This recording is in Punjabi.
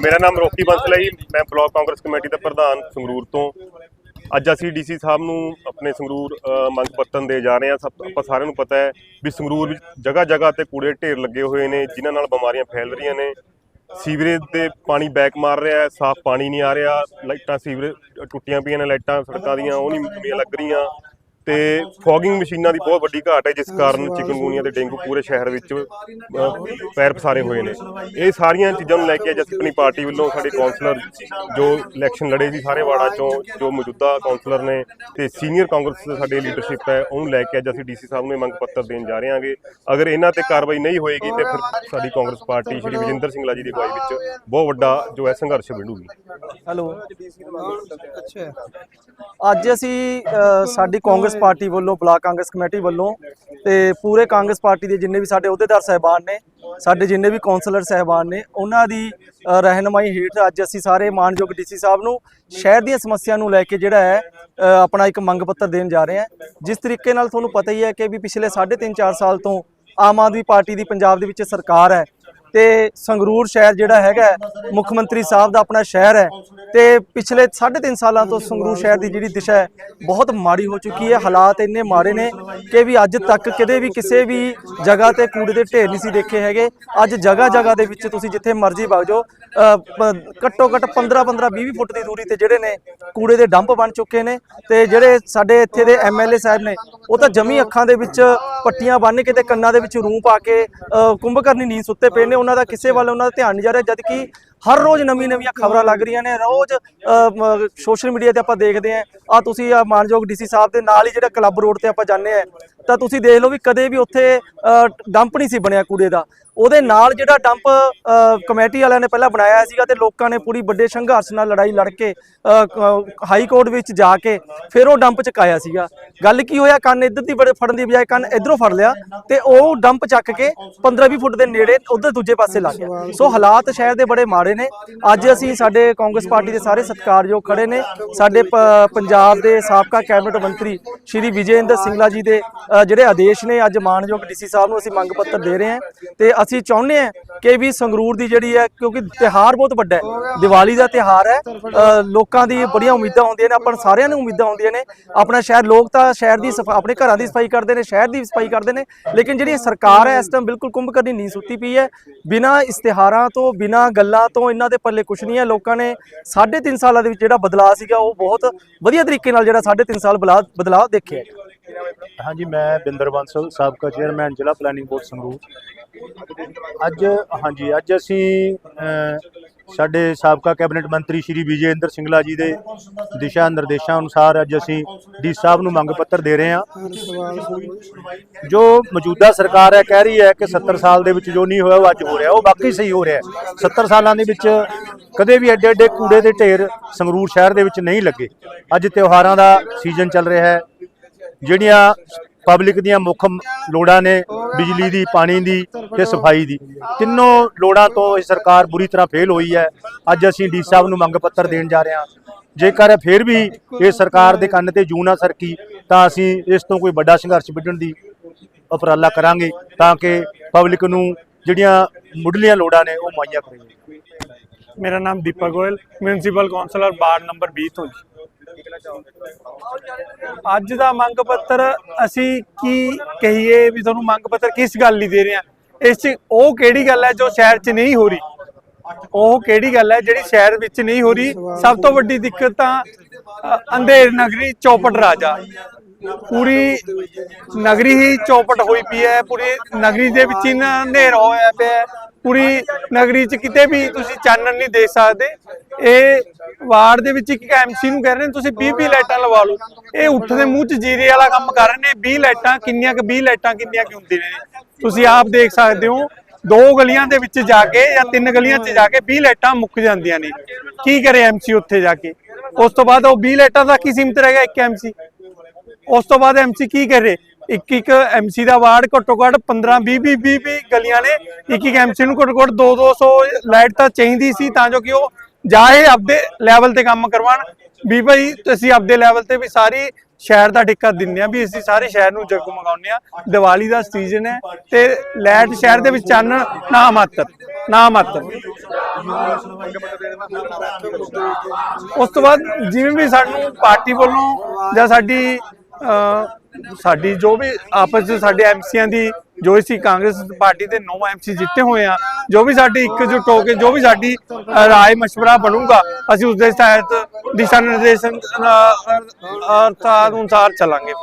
ਮੇਰਾ ਨਾਮ ਰੋਕੀ ਬੰਸਲ ਹੈ ਜੀ। ਮੈਂ ਬਲਾਕ ਕਾਂਗਰਸ ਕਮੇਟੀ ਦਾ ਪ੍ਰਧਾਨ ਸੰਗਰੂਰ ਤੋਂ। ਅੱਜ ਅਸੀਂ ਡੀਸੀ ਸਾਹਿਬ ਨੂੰ ਆਪਣੇ ਸੰਗਰੂਰ ਮੰਗ ਪੱਤਰ ਦੇ ਜਾ ਰਹੇ ਹਾਂ। ਸਭ ਆਪਾਂ ਸਾਰਿਆਂ ਨੂੰ ਪਤਾ ਹੈ ਵੀ ਸੰਗਰੂਰ ਵਿੱਚ ਜਗ੍ਹਾ ਜਗ੍ਹਾ ਤੇ ਕੂੜੇ ਢੇਰ ਲੱਗੇ ਹੋਏ ਨੇ, ਜਿਨ੍ਹਾਂ ਨਾਲ ਬਿਮਾਰੀਆਂ ਫੈਲ ਰਹੀਆਂ ਨੇ। ਸੀਵਰੇਜ ਦੇ ਪਾਣੀ ਬੈਕ ਮਾਰ ਰਿਹਾ ਹੈ, ਸਾਫ਼ ਪਾਣੀ ਨਹੀਂ ਆ ਰਿਹਾ। ਲਾਈਟਾਂ ਸੀਵਰੇਜ ਟੁੱਟੀਆਂ ਪਈਆਂ ਨੇ, ਲਾਈਟਾਂ ਸੜਕਾਂ ਦੀਆਂ, ਉਹ ਨਹੀਂ ਲੱਗ ਰਹੀਆਂ। ਤੇ ਫੋਗਿੰਗ ਮਸ਼ੀਨਾਂ ਦੀ ਬਹੁਤ ਵੱਡੀ ਘਾਟ ਹੈ, ਜਿਸ ਕਾਰਨ ਚਿਕਨਗੁਨੀਆ ਤੇ ਡੇਂਗੂ ਪੂਰੇ ਸ਼ਹਿਰ ਵਿੱਚ ਪੈਰ ਪਸਾਰੇ ਹੋਏ ਨੇ। ਇਹ ਸਾਰੀਆਂ ਚੀਜ਼ਾਂ ਨੂੰ ਲੈ ਕੇ ਅੱਜ ਅਸੀਂ ਆਪਣੀ ਪਾਰਟੀ ਵੱਲੋਂ ਸਾਡੇ ਕਾਉਂਸਲਰ ਜੋ ਇਲੈਕਸ਼ਨ ਲੜੇ ਸੀ ਸਾਰੇ ਵਾਰਡਾਂ ਚੋਂ, ਜੋ ਮੌਜੂਦਾ ਕਾਉਂਸਲਰ ਨੇ ਤੇ ਸੀਨੀਅਰ ਕਾਂਗਰਸ ਦੇ ਸਾਡੇ ਲੀਡਰਸ਼ਿਪ ਹੈ, ਉਹਨੂੰ ਲੈ ਕੇ ਅੱਜ ਅਸੀਂ ਡੀਸੀ ਸਾਹਿਬ ਨੂੰ ਇਹ ਮੰਗ ਪੱਤਰ ਦੇਣ ਜਾ ਰਹੇ ਹਾਂਗੇ। ਅਗਰ ਇਹਨਾਂ ਤੇ ਕਾਰਵਾਈ ਨਹੀਂ ਹੋਏਗੀ ਤੇ ਫਿਰ ਸਾਡੀ ਕਾਂਗਰਸ ਪਾਰਟੀ ਸ਼੍ਰੀ ਵਿਜੇਂਦਰ ਸਿੰਘਲਾ ਜੀ ਦੀ ਅਗਵਾਈ ਵਿੱਚ ਬਹੁਤ ਵੱਡਾ ਜੋ ਹੈ ਸੰਘਰਸ਼ ਵਿੰਡੂਗੀ। ਹੈਲੋ। ਅੱਛਾ। ਅੱਜ ਅਸੀਂ ਸਾਡੀ ਕਾਂਗਰਸ ਪਾਰਟੀ ਵੱਲੋਂ ਬਲਾਕ ਕਾਂਗਰਸ ਕਮੇਟੀ ਵੱਲੋਂ ਤੇ ਪੂਰੇ ਕਾਂਗਰਸ ਪਾਰਟੀ ਦੇ ਜਿੰਨੇ ਵੀ ਸਾਡੇ ਅਹੁਦੇਦਾਰ ਸਹਿਬਾਨ ਨੇ ਸਾਡੇ ਜਿੰਨੇ ਵੀ ਕਾਉਂਸਲਰ ਸਹਿਬਾਨ ਨੇ ਉਹਨਾਂ ਦੀ ਅ, ਰਹਿਨੁਮਾਈ ਹੇਠ ਅੱਜ ਅਸੀਂ ਸਾਰੇ ਮਾਨਯੋਗ ਡੀਸੀ ਸਾਹਿਬ ਨੂੰ ਸ਼ਹਿਰ ਦੀਆਂ ਸਮੱਸਿਆ ਨੂੰ ਲੈ ਕੇ ਜਿਹੜਾ ਹੈ ਆਪਣਾ ਇੱਕ ਮੰਗ ਪੱਤਰ ਦੇਣ ਜਾ ਰਹੇ ਹਾਂ। ਜਿਸ ਤਰੀਕੇ ਨਾਲ ਤੁਹਾਨੂੰ ਪਤਾ ਹੀ ਹੈ ਕਿ ਵੀ ਪਿਛਲੇ 3.5 4 ਸਾਲ ਤੋਂ ਆਮ ਆਦਮੀ ਪਾਰਟੀ ਦੀ ਪੰਜਾਬ ਦੇ ਵਿੱਚ ਸਰਕਾਰ ਹੈ ਤੇ ਸੰਗਰੂਰ ਸ਼ਹਿਰ ਜਿਹੜਾ ਹੈਗਾ ਮੁੱਖ ਮੰਤਰੀ ਸਾਹਿਬ ਦਾ ਆਪਣਾ ਸ਼ਹਿਰ ਹੈ। ਤੇ ਪਿਛਲੇ 3.5 ਸਾਲਾਂ ਤੋਂ ਸੰਗਰੂਰ ਸ਼ਹਿਰ ਦੀ ਜਿਹੜੀ ਦਿਸ਼ਾ ਹੈ, ਬਹੁਤ ਮਾੜੀ ਹੋ ਚੁੱਕੀ ਹੈ। ਹਾਲਾਤ ਇੰਨੇ ਮਾੜੇ ਨੇ ਕਿ ਵੀ ਅੱਜ ਤੱਕ ਕਿਤੇ ਵੀ ਕਿਸੇ ਵੀ ਜਗ੍ਹਾ ਤੇ ਕੂੜੇ ਦੇ ਢੇਰ ਨਹੀਂ ਸੀ ਦੇਖੇ ਹੈਗੇ। ਅੱਜ ਜਗ੍ਹਾ ਜਗ੍ਹਾ ਦੇ ਵਿੱਚ ਤੁਸੀਂ ਜਿੱਥੇ ਮਰਜ਼ੀ ਵਗ ਜਾਓ ਘੱਟੋ ਘੱਟ 15 15 20 ਫੁੱਟ ਦੀ ਦੂਰੀ ਤੇ ਜਿਹੜੇ ਨੇ ਕੂੜੇ ਦੇ ਡੰਪ ਬਣ ਚੁੱਕੇ ਨੇ ਤੇ ਜਿਹੜੇ ਸਾਡੇ ਇੱਥੇ ਦੇ ਐਮਐਲਏ ਸਾਹਿਬ ਨੇ, ਉਹ ਤਾਂ ਜਮੀ ਅੱਖਾਂ ਦੇ ਵਿੱਚ ਪੱਟੀਆਂ ਬੰਨ੍ਹ ਕੇ ਤੇ ਕੰਨਾਂ ਦੇ ਵਿੱਚ ਰੂੰ ਪਾ ਕੇ ਕੁੰਭਕਰਨੀ ਨੀਂਦ ਸੁੱਤੇ ਪਏ ਨੇ। ਉਹਨਾਂ ਦਾ ਕਿਸੇ ਵੱਲ ਉਹਨਾਂ ਦਾ ਧਿਆਨ ਨਹੀਂ ਜਾ ਰਿਹਾ ਜਦ ਕਿ ਹਰ ਰੋਜ਼ ਨਵੀਂ ਨਵੀਆਂ ਖਬਰਾਂ ਲੱਗ ਰਹੀਆਂ ਨੇ। ਰੋਜ਼ ਸੋਸ਼ਲ ਮੀਡੀਆ ਤੇ ਆਪਾਂ ਦੇਖਦੇ ਆਂ। ਆ ਤੁਸੀਂ ਆ ਮਾਨਯੋਗ ਡੀਸੀ ਸਾਹਿਬ ਦੇ ਨਾਲ ਹੀ ਜਿਹੜਾ ਕਲੱਬ ਰੋਡ ਤੇ ਆਪਾਂ ਜਾਂਦੇ ਆ, ਤਾਂ ਤੁਸੀਂ ਦੇਖ ਲਓ ਵੀ ਕਦੇ ਵੀ ਉੱਥੇ ਡੰਪ ਨਹੀਂ ਸੀ ਬਣਿਆ ਕੂੜੇ ਦਾ। ਉਹਦੇ ਨਾਲ ਜਿਹੜਾ ਡੰਪ ਕਮੇਟੀ ਵਾਲਿਆਂ ਨੇ ਪਹਿਲਾਂ ਬਣਾਇਆ ਸੀਗਾ ਤੇ ਲੋਕਾਂ ਨੇ ਪੂਰੀ ਵੱਡੇ ਸੰਘਰਸ਼ ਨਾਲ ਲੜਾਈ ਲੜ ਕੇ ਹਾਈ ਕੋਰਟ ਵਿੱਚ ਜਾ ਕੇ ਫਿਰ ਉਹ ਡੰਪ ਚਕਾਇਆ ਸੀਗਾ। ਗੱਲ ਕੀ ਹੋਇਆ, ਕੰਨ ਇੱਧਰ ਦੀ ਬੜੇ ਫੜਨ ਦੀ ਬਜਾਏ ਕੰਨ ਇਧਰੋਂ ਫੜ ਲਿਆ ਤੇ ਉਹ ਡੰਪ ਚੱਕ ਕੇ 15-20 ਫੁੱਟ ਦੇ ਨੇੜੇ ਉਧਰ ਦੂਜੇ ਪਾਸੇ ਲੱਗ ਗਿਆ। ਸੋ ਹਾਲਾਤ ਸ਼ਹਿਰ ਦੇ ਬੜੇ ਮਾੜੇ ਨੇ। ਅੱਜ ਅਸੀਂ ਸਾਡੇ ਕਾਂਗਰਸ ਪਾਰਟੀ ਦੇ ਸਾਰੇ ਸਤਿਕਾਰਯੋਗ ਖੜੇ ਨੇ। ਸਾਡੇ ਪੰਜਾਬ ਦੇ ਸਾਬਕਾ ਕੈਬਨਿਟ ਮੰਤਰੀ ਸ਼੍ਰੀ ਵਿਜੇਂਦਰ ਸਿੰਘਲਾ ਜੀ ਦੇ ਜਿਹੜੇ ਆਦੇਸ਼ ਨੇ, ਅੱਜ ਮਾਨਯੋਗ ਡੀਸੀ ਸਾਹਿਬ ਨੂੰ ਅਸੀਂ ਮੰਗ ਪੱਤਰ ਦੇ ਰਹੇ ਹਾਂ ਤੇ ਅਸੀਂ ਚਾਹੁੰਦੇ ਹਾਂ ਕਿ ਵੀ ਸੰਗਰੂਰ ਦੀ ਜਿਹੜੀ ਹੈ, ਕਿਉਂਕਿ ਤਿਹਾਰ ਬਹੁਤ ਵੱਡਾ ਹੈ। ਦੀਵਾਲੀ ਦਾ ਤਿਹਾਰ ਹੈ। ਲੋਕਾਂ ਦੀ ਬੜੀਆਂ ਉਮੀਦਾਂ ਹੁੰਦੀਆਂ ਨੇ, ਆਪਾਂ ਸਾਰਿਆਂ ਨੂੰ ਉਮੀਦਾਂ ਹੁੰਦੀਆਂ ਨੇ। ਆਪਣਾ ਸ਼ਹਿਰ, ਲੋਕ ਤਾਂ ਸ਼ਹਿਰ ਦੀ ਸਫਾ, ਆਪਣੇ ਘਰਾਂ ਦੀ ਸਫ਼ਾਈ ਕਰਦੇ ਨੇ, ਸ਼ਹਿਰ ਦੀ ਸਫ਼ਾਈ ਕਰਦੇ ਨੇ। ਲੇਕਿਨ ਜਿਹੜੀ ਸਰਕਾਰ ਹੈ, ਇਸ ਟਾਈਮ ਬਿਲਕੁਲ ਕੁੰਭ ਕਰਨੀ ਨਹੀਂ ਸੁੱਤੀ ਪਈ ਹੈ। ਬਿਨਾਂ ਇਸ਼ਤਿਹਾਰਾਂ ਤੋਂ, ਬਿਨਾਂ ਗੱਲਾਂ ਤੋਂ, ਇਹਨਾਂ ਦੇ ਪੱਲੇ ਕੁਝ ਨਹੀਂ ਹੈ। ਲੋਕਾਂ ਨੇ 3.5 ਸਾਲਾਂ ਦੇ ਵਿੱਚ ਜਿਹੜਾ ਬਦਲਾਅ ਸੀਗਾ, ਉਹ ਬਹੁਤ ਵਧੀਆ ਤਰੀਕੇ ਨਾਲ ਜਿਹੜਾ 3.5 ਸਾਲ ਬਲਾ- ਬਦਲਾਅ ਦੇਖਿਆ ਹਾਂਜੀ, ਮੈਂ ਬਿੰਦਰ ਬੰਸਲ ਸਾਬਕਾ ਚੇਅਰਮੈਨ, ਜ਼ਿਲ੍ਹਾ ਪਲੈਨਿੰਗ ਬੋਰਡ ਸੰਗਰੂਰ। ਅੱਜ, ਹਾਂਜੀ, ਅੱਜ ਅਸੀਂ ਸਾਡੇ ਸਾਬਕਾ ਕੈਬਨਿਟ ਮੰਤਰੀ ਸ਼੍ਰੀ ਵਿਜੇ ਇੰਦਰ ਸਿੰਗਲਾ ਜੀ ਦੇ ਦਿਸ਼ਾ ਨਿਰਦੇਸ਼ਾਂ ਅਨੁਸਾਰ ਅੱਜ ਅਸੀਂ ਡੀ ਸਾਹਿਬ ਨੂੰ ਮੰਗ ਪੱਤਰ ਦੇ ਰਹੇ ਹਾਂ। ਜੋ ਮੌਜੂਦਾ ਸਰਕਾਰ ਹੈ, ਕਹਿ ਰਹੀ ਹੈ ਕਿ 70 ਸਾਲ ਦੇ ਵਿੱਚ ਜੋ ਨਹੀਂ ਹੋਇਆ, ਉਹ ਅੱਜ ਹੋ ਰਿਹਾ। ਉਹ ਵਾਕਈ ਸਹੀ ਹੋ ਰਿਹਾ ਹੈ। 70 ਸਾਲਾਂ ਦੇ ਵਿੱਚ ਕਦੇ ਵੀ ਐਡੇ ਐਡੇ ਕੂੜੇ ਦੇ ਢੇਰ ਸੰਗਰੂਰ ਸ਼ਹਿਰ ਦੇ ਵਿੱਚ ਨਹੀਂ ਲੱਗੇ। ਅੱਜ ਤਿਉਹਾਰਾਂ ਦਾ ਸੀਜ਼ਨ ਚੱਲ ਰਿਹਾ ਹੈ। ਜਿਹੜੀਆਂ ਪਬਲਿਕ ਦੀਆਂ ਮੁੱਖ ਲੋੜਾਂ ਨੇ ਬਿਜਲੀ ਦੀ, ਪਾਣੀ ਦੀ ਤੇ ਸਫ਼ਾਈ ਦੀ। ਤਿੰਨੋਂ ਲੋੜਾਂ ਤੋਂ ਇਹ ਸਰਕਾਰ ਬੁਰੀ ਤਰ੍ਹਾਂ ਫੇਲ ਹੋਈ ਹੈ। ਅੱਜ ਅਸੀਂ ਡੀ ਸਾਹਿਬ ਨੂੰ ਮੰਗ ਪੱਤਰ ਦੇਣ ਜਾ ਰਹੇ ਹਾਂ। ਜੇਕਰ ਫਿਰ ਵੀ ਇਹ ਸਰਕਾਰ ਦੇ ਕੰਨ ਤੇ ਜੂ ਨਾ ਸਰਕੀ, ਤਾਂ ਅਸੀਂ ਇਸ ਤੋਂ ਕੋਈ ਵੱਡਾ ਸੰਘਰਸ਼ ਵਿੱਢਣ ਦੀ ਉਪਰਾਲਾ ਕਰਾਂਗੇ, ਤਾਂ ਕਿ ਪਬਲਿਕ ਨੂੰ ਜਿਹੜੀਆਂ ਮੁੱਢਲੀਆਂ ਲੋੜਾਂ ਨੇ ਉਹ ਮੁਹੱਈਆ ਕਰਾਈਏ ਮੇਰਾ ਨਾਮ Deepak Goyal municipal councillor ward number 20 ਤੋਂ ਜੀ। ਅੱਜ ਦਾ ਮੰਗ ਪੱਤਰ ਅਸੀਂ ਕੀ ਕਹੀਏ ਵੀ ਤੁਹਾਨੂੰ ਮੰਗ ਪੱਤਰ ਕਿਸ ਗੱਲ ਲਈ ਦੇ ਰਹੇ ਹਾਂ? ਇਸ 'ਚ ਉਹ ਕਿਹੜੀ ਗੱਲ ਹੈ ਜੋ ਸ਼ਹਿਰ 'ਚ ਨਹੀਂ ਹੋ ਰਹੀ? ਉਹ ਕਿਹੜੀ ਗੱਲ ਹੈ ਜਿਹੜੀ ਸ਼ਹਿਰ ਵਿੱਚ ਨਹੀਂ ਹੋ ਰਹੀ? ਸਭ ਤੋਂ ਵੱਡੀ ਦਿੱਕਤ ਤਾਂ ਅੰਧੇਰ ਨਗਰੀ ਚੌਪਟ ਰਾਜਾ। ਪੂਰੀ ਨਗਰੀ ਹੀ ਚੌਪਟ ਹੋਈ ਪਈ ਹੈ, ਪੂਰੀ ਨਗਰੀ ਦੇ ਵਿੱਚ ਹੀ ਨਾ ਹਨੇਰਾ ਹੋਇਆ ਪਿਆ ਪੂਰੀ ਨਗਰੀ 'ਚ ਕਿਤੇ ਵੀ ਤੁਸੀਂ ਚਾਨਣ ਨਹੀਂ ਦੇਖ ਸਕਦੇ। ਇਹ ਵਾਰਡ ਦੇ ਵਿੱਚ ਇੱਕ ਐਮਸੀ ਨੂੰ ਕਹਿ ਰਹੇ ਨੇ, ਤੁਸੀਂ 20 20 ਲਾਈਟਾਂ ਲਵਾ ਲਓ। ਇਹ ਉੱਠ ਦੇ ਮੂੰਹ 'ਚ ਜੀਰੇ ਵਾਲਾ ਕੰਮ ਕਰ ਰਹੇ ਨੇ 20 ਲਾਈਟਾਂ ਕਿੰਨੀਆਂ ਕੁ 20 ਲਾਈਟਾਂ ਕਿੰਨੀਆਂ ਕੁ ਹੁੰਦੀਆਂ ਨੇ। ਤੁਸੀਂ ਆਪ ਦੇਖ ਸਕਦੇ ਹੋ, ਦੋ ਗਲੀਆਂ ਦੇ ਵਿੱਚ ਜਾ ਕੇ ਜਾਂ ਤਿੰਨ ਗਲੀਆਂ 'ਚ ਜਾ ਕੇ 20 ਲਾਈਟਾਂ ਮੁੱਕ ਜਾਂਦੀਆਂ ਨੇ। ਕੀ ਕਰੇ ਐਮਸੀ ਉੱਥੇ ਜਾ ਕੇ? ਉਸ ਤੋਂ ਬਾਅਦ ਉਹ 20 ਲਾਈਟਾਂ ਦਾ ਕੀ ਸੀਮਤ ਰਹਿ ਗਿਆ, ਇੱਕ ਐਮਸੀ? ਉਸ ਤੋਂ ਬਾਅਦ ਐਮਸੀ ਕੀ ਕਰੇ? ਇੱਕ ਇੱਕ ਐਮਸੀ ਦਾ ਵਾਰਡ ਘੱਟੋ ਘੱਟ 15 20 20 20 20 ਗਲੀਆਂ ਨੇ। ਇੱਕ ਇੱਕ ਐਮਸੀ ਨੂੰ ਘੱਟੋ ਘੱਟ 2 200 ਲਾਈਟ ਤਾਂ ਚਾਹੀਦੀ ਸੀ, ਤਾਂ ਜੋ ਕਿ ਉਹ ਜਾਂ ਇਹ ਆਪਦੇ ਲੈਵਲ ਤੇ ਕੰਮ ਕਰਵਾਉਣ। ਵੀ ਭਾਈ ਤੁਸੀਂ ਆਪਦੇ ਲੈਵਲ ਤੇ ਵੀ ਸਾਰੀ ਸ਼ਹਿਰ ਦਾ ਠੇਕਾ ਦਿੰਨੇ ਆ, ਵੀ ਅਸੀਂ ਸਾਰੇ ਸ਼ਹਿਰ ਨੂੰ ਜਗਮਗਾਉਂਦੇ ਆ। ਦੀਵਾਲੀ ਦਾ ਸੀਜ਼ਨ ਹੈ ਤੇ ਲੈਟ ਸ਼ਹਿਰ ਦੇ ਵਿੱਚ ਚਾਨਣ ਨਾ ਮਾਤਰ ਨਾ ਮਾਤਰ। ਉਸ ਤੋਂ ਬਾਅਦ ਜਿਵੇਂ ਵੀ ਸਾਨੂੰ ਪਾਰਟੀ ਵੱਲੋਂ ਜਾਂ ਸਾਡੀ ਸਾਡੀ ਜੋ ਵੀ ਆਪਸ ਵਿੱਚ ਸਾਡੇ ਐਮਸੀਆਂ ਦੀ ਜੋ ਅਸੀਂ ਕਾਂਗਰਸ ਪਾਰਟੀ ਦੇ 9 ਐਮਸੀ ਜਿੱਤੇ ਹੋਏ ਆ ਜੋ ਵੀ ਸਾਡੀ ਇਕਜੁੱਟ ਹੋ ਕੇ ਜੋ ਵੀ ਸਾਡੀ ਅਹ, ਰਾਏ مشورہ ਬਣੂਗਾ ਅਸੀਂ ਉਸ ਦੇ ਤਹਿਤ ਦਿਸ਼ਾ ਨਿਰਦੇਸ਼ਨ ਅਹ, ਅਹ, ਅਰਥਾਂ ਅਨੁਸਾਰ ਚੱਲਾਂਗੇ